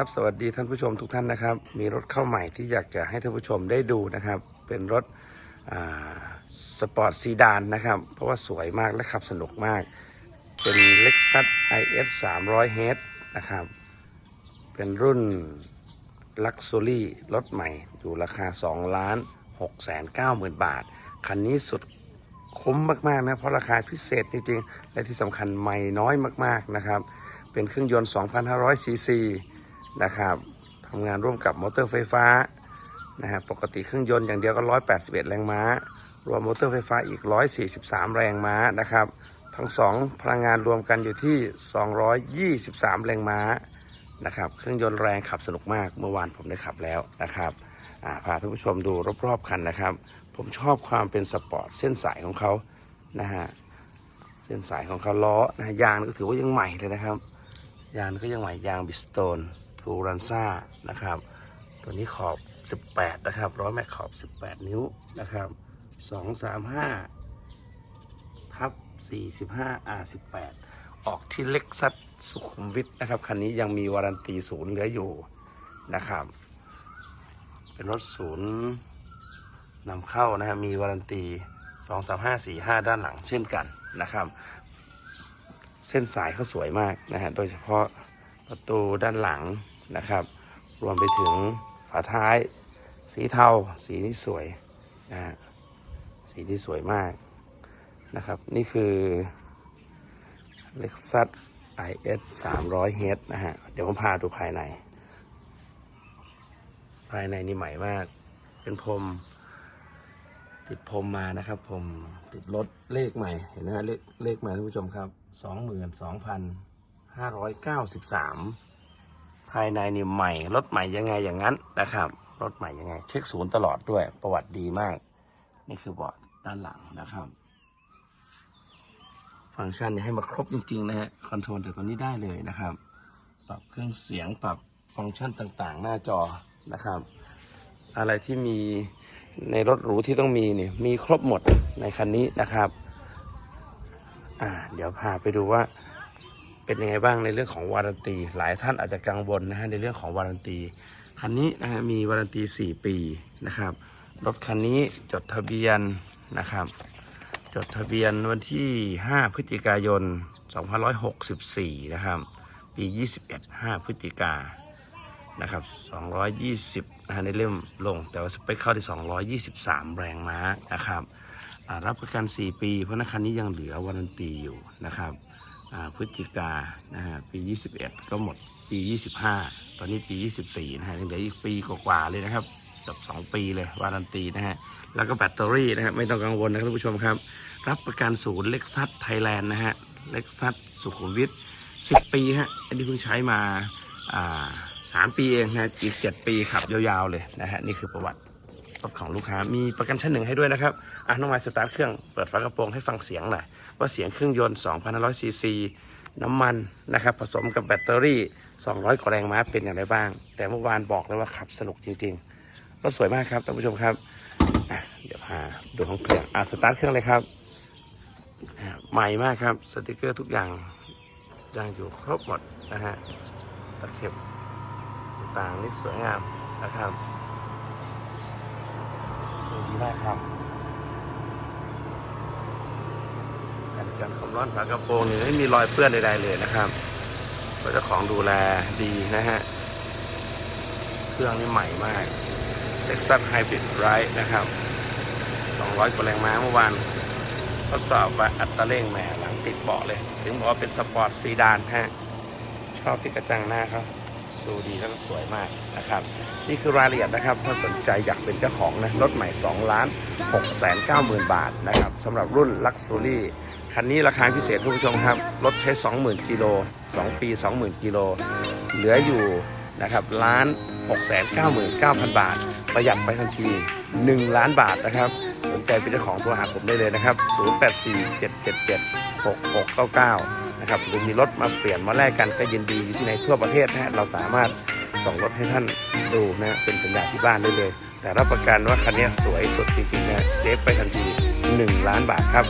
ครับ สวัสดีท่านผู้ชมทุกท่านนะครับ มีรถเข้าใหม่ที่อยากจะให้ท่านผู้ชมได้ดูนะครับ เป็นรถสปอร์ตซีดานนะครับ เพราะว่าสวยมากและขับสนุกมาก เป็น Lexus IS 300 h นะครับ เป็นรุ่น Luxury รถใหม่ อยู่ราคา 2 ล้าน6แสน9หมื่นบาท คันนี้สุดคุ้มมากๆนะ เพราะราคาพิเศษจริงๆ และที่สำคัญใหม่น้อยมากๆนะครับ เป็นเครื่องยนต์ 2,500ซีซี นะครับทำงานร่วมกับมอเตอร์ไฟฟ้านะฮะปกติเครื่องยนต์อย่างเดียวก็ 181 แรงม้า รวมมอเตอร์ไฟฟ้าอีก 143 แรงม้านะครับ ทั้งสองพลังงานรวมกันอยู่ที่ 223 แรงม้านะครับเครื่องยนต์แรงขับสนุกมากเมื่อวานผมได้ขับแล้วนะครับพาท่านผู้ชมดูรอบๆคันนะครับ ผมชอบความเป็นสปอร์ตเส้นสายของเขานะฮะเส้นสายของเขาล้อนะฮะยางก็ถือว่ายังใหม่เลยนะครับ ยางก็ยังใหม่ยางบิสโตน ฟูรันซ่านะครับ ตัวนี้ขอบ 18 นะครับร้อยแม็กขอบ 18 นิ้วนะครับ235ทับ45 R18 ออกที่เล็กซัสสุขุมวิทนะครับคันนี้ยังมีวารันตีศูนย์เหลืออยู่นะครับ เป็นรถศูนย์นำเข้านะฮะมีวารันตี 2 3 5 4 5 ด้านหลังเช่นกันนะครับ เส้นสายเขาสวยมากนะฮะโดยเฉพาะประตูด้านหลัง นะครับ รวมไปถึงฝาท้าย สีเทา สีนี้สวยนะสีที่สวยมากนะครับ นี่คือ Lexus IS 300 h นะฮะ เดี๋ยวผมพาดูภายใน ภายในนี่ใหม่มาก เป็นพรมติดพรมมานะครับผมติดรถเลขใหม่ เห็นไหมเลขเลขใหม่ท่านผู้ชมครับ 22,593 ภายในนี่ใหม่รถใหม่ยังไงอย่างนั้นนะครับรถใหม่ยังไง เช็คศูนย์ตลอดด้วยประวัติดีมาก นี่คือเบาะด้านหลังนะครับ ฟังก์ชันเนี่ยให้มาครบจริง ๆ นะฮะคอนโทรลแต่ตัวนี้ได้เลยนะครับ ปรับเครื่องเสียงปรับฟังก์ชันต่างๆ หน้าจอนะครับ อะไรที่มีในรถหรูที่ต้องมีเนี่ยมีครบหมดในคันนี้นะครับ อ่า เดี๋ยวพาไปดูว่า เป็นยังไงบ้างในเรื่องของวารันตี หลายท่านอาจจะกังวลนะฮะในเรื่องของวารันตี คันนี้นะฮะมีวารันตี 4 ปีนะครับ รถคันนี้จดทะเบียนนะครับ จดทะเบียนวันที่ 5 พฤศจิกายน 2564 นะครับ ปี 21 5 พฤศจิกานะครับ 220นะฮะในเล่มลง แต่ว่าสเปคเข้าที่ 223 แรงม้านะครับ รับประกัน 4 ปี เพราะนักคันนี้ยังเหลือวารันตีอยู่นะครับ พฤศจิกานะฮะปี 21 ก็หมดปี 25 ตอนนี้ปี 24 นะฮะเหลืออีกปีกว่าๆเลยนะครับเกือบ2 ปีเลยวารันตีนะฮะ แล้วก็แบตเตอรี่นะฮะไม่ต้องกังวลนะครับท่านผู้ชมครับ รับประกันศูนย์เล็กซัสไทยแลนด์นะฮะเล็กซัสสุขุมวิท10 ปีฮะอันนี้เพิ่งใช้มาอ่าสามปีเองนะอีก 7 ปีขับยาวๆเลยนะฮะนี่คือประวัติ รถของลูกค้ามีประกันชั้นหนึ่งให้ด้วยนะครับอะน้องไม้สตาร์ทเครื่องเปิดฝากระโปรงให้ฟังเสียงหน่อยว่าเสียงเครื่องยนต์2,500ซีซีน้ำมันนะครับผสมกับแบตเตอรี่ 200 กว่าแรงม้าเป็นอย่างไรบ้าง แต่เมื่อวานบอกเลยว่าขับสนุกจริงๆรถสวยมากครับท่านผู้ชมครับเดี๋ยวพาดูห้องเครื่องอะสตาร์ทเครื่องเลยครับ ใหม่มากครับสติกเกอร์ทุกอย่างยังอยู่ครบหมดนะฮะตะเข็บต่างนี่สวยงามนะครับ ดูดีมากครับการกันความร้อนฝากระโปรงนี่ไม่มีรอยเปื้อนใดๆเลยนะครับเจ้าของดูแลดีนะฮะ เครื่องนี่ใหม่มาก Texas Hybrid Ride นะครับ 200 กว่าแรงม้าเมื่อวานทดสอบว่าอัตราเร่งแหมหลังติดเบาะเลย ถึงบอกว่าเป็นสปอร์ตซีดานฮะ ชอบที่กระจังหน้าเขา ดูดีแล้วก็สวยมากนะครับ นี่คือรายละเอียดนะครับถ้าสนใจอยากเป็นเจ้าของนะรถใหม่2ล้าน6แสน9หมื่นบาทนะครับสำหรับรุ่น Luxury คันนี้ราคาพิเศษคุณผู้ชมครับ รถใช้ 20,000กิโล2 ปี 20,000กิโลเหลืออยู่นะครับล้าน6 9 9 0 0 0 บาท ประหยัดไปทันที 1 ล้านบาทนะครับ สนใจเป็นเจ้าของโทรหาผมได้เลยนะครับ 0847776699 นะครับหรือมีรถมาเปลี่ยนมาแลกกันก็ยินดีอยู่ที่ไหนทั่วประเทศนะฮะเราสามารถส่งรถให้ท่านดูนะเซ็นสัญญาที่บ้านได้เลย แต่รับประกันว่าคันนี้สวยสุดจริงๆนะเซฟไปทันที 1 ล้านบาทครับ